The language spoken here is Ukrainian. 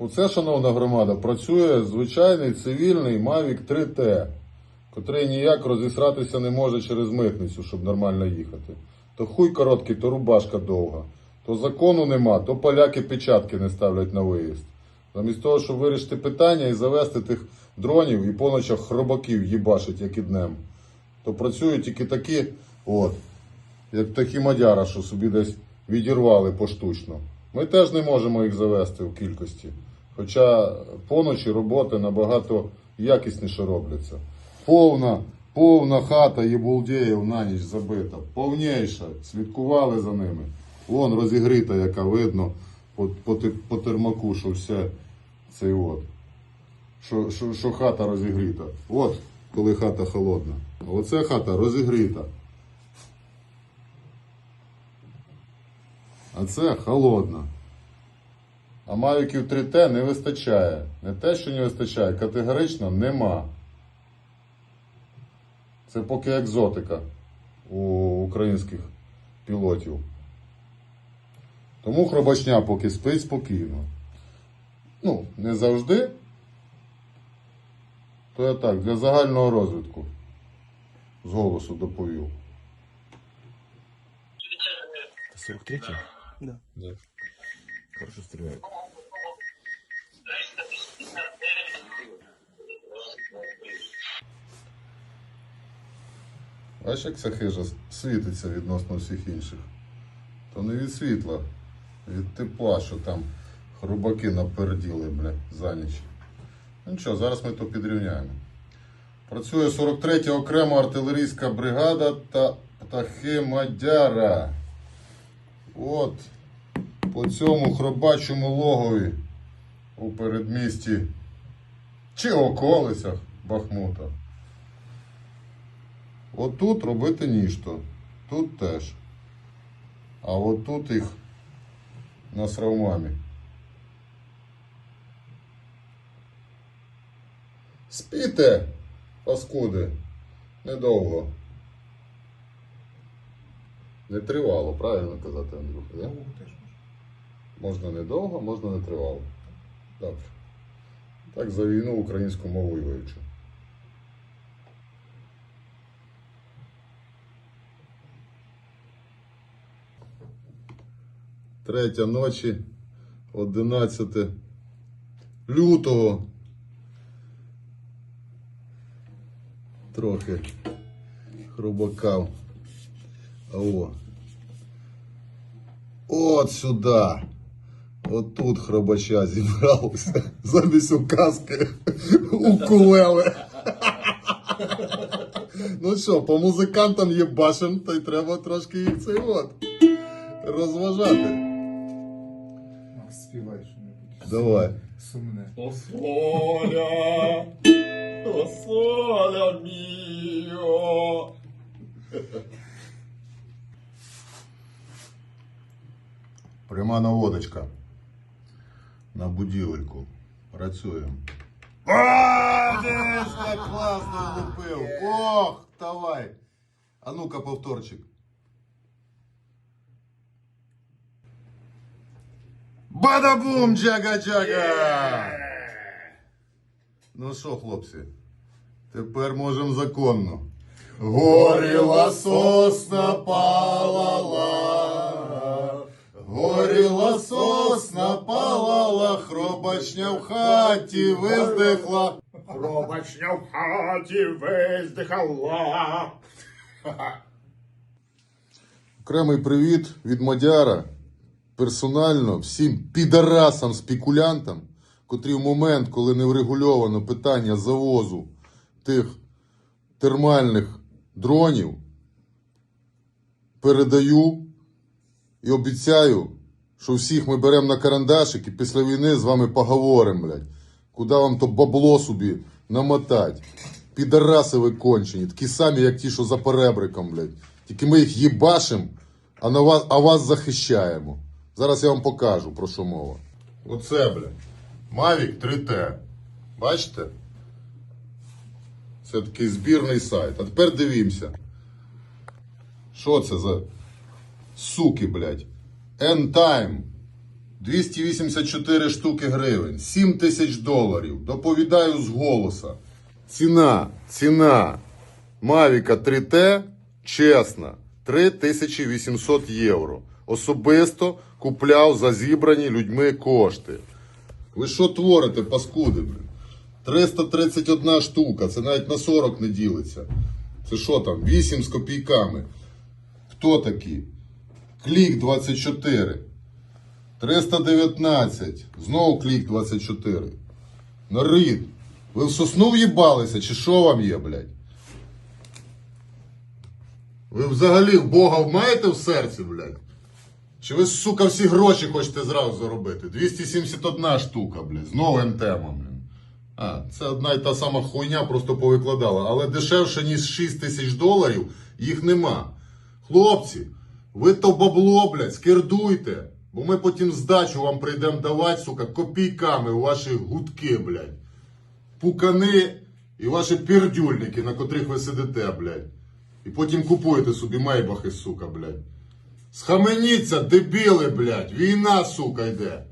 Оце, шановна громада, працює звичайний цивільний Mavic 3T, котрий ніяк розісратися не може через митницю, щоб нормально їхати. То хуй короткий, то рубашка довга. То закону нема, то поляки печатки не ставлять на виїзд. Замість того, щоб вирішити питання і завести тих дронів і по ночах хробаків їбашить, як і днем, то працюють тільки такі, от, як такі мадяра, що собі десь відірвали поштучно. Ми теж не можемо їх завести в кількості. Хоча поночі роботи набагато якісніше робляться. Повна, повна хата єбулдєїв на ніч забита. Повніша. Слідкували за ними. Вон розігріта, яка видно по, по, по термаку, що все цей от. Що, що, що хата розігріта. От коли хата холодна. Оце хата розігріта. А це холодна. А мавіків 3T не вистачає. Не те, що не вистачає, категорично нема. Це поки екзотика у українських пілотів. Тому хробачня поки спить спокійно. Ну, не завжди. То я так, для загального розвитку. З голосу доповів. 43 Да. Да. Хорошо стреляет. Бачиш, як ця хижа світиться відносно всіх інших. То не від світла, від тепла, що там хрубаки наперділи, бля, за ніч. Ну нічого, зараз ми то підрівняємо. Працює 43 окрема артилерійська бригада та птахи Мадяра. От по цьому хробачому логові у передмісті чи околицях Бахмута. Отут робити ніщо. Тут теж. А отут їх насрав мамі. Спіте, паскуди. Недовго. Не тривало, правильно казати, Андрюха, да? Можна недовго, можна не тривало. Добре. Так за війну українську мову і вивчу. Третя ночі, 11 лютого. Трохи хрубакав. О. От сюди. Отут хробача зібралися. Замість указки укулеле. Ну що, по музикантам є башен, то й треба трошки їх цей от розважати. Макс, співай що-небудь. Давай. Сумне. О, Соля! О, Соля мio! Пряма наводочка. На будівельку. Працюємо. А, десь так класно влупив. Ох, давай. А ну-ка, повторчик. Бадабум, джага-джага! Ну що, хлопці, тепер можемо законно. Горіла сосна палала, горіла сосна палала, хробачня в хаті виздихла. Хробачня в хаті виздихала. Окремий привіт від Мадяра персонально всім підарасам, спекулянтам, котрі в момент, коли не врегульовано питання завозу тих термальних дронів, передаю і обіцяю, що всіх ми беремо на карандашик і після війни з вами поговоримо, блядь. Куди вам то бабло собі намотать? Підараси ви кончені, такі самі, як ті, що за перебриком, блядь. Тільки ми їх їбашим, а, на вас, а вас захищаємо. Зараз я вам покажу, про що мова. Оце, блядь. Mavic 3T. Бачите? Це такий збірний сайт. А тепер дивімося. Що це за суки, блядь? N-Time. 284 штуки гривень, 7 тисяч доларів. Доповідаю з голоса. Ціна, ціна Mavic 3T чесна, 3800 євро. Особисто купляв за зібрані людьми кошти. Ви що творите, паскуди? блін? 331 штука, це навіть на 40 не ділиться. Це що там? 8 з копійками. Хто такі? Клік 24. 319. Знову клік 24. Нарид. Ви в сосну в'їбалися, чи що вам є, блядь? Ви взагалі в Бога маєте в серці, блядь? Чи ви, сука, всі гроші хочете зразу заробити? 271 штука, блядь. З новим темом, блін. А, це одна і та сама хуйня, просто повикладала. Але дешевше, ніж 6 тисяч доларів, їх нема. Хлопці, ви то бабло, блядь, скердуйте. Бо ми потім здачу вам прийдемо давати, сука, копійками у ваші гудки, блядь. Пукани і ваші пірдюльники, на котрих ви сидите, блядь. І потім купуєте собі майбахи, сука, блядь. Схаменіться, дебіли, блядь. Війна, сука, йде.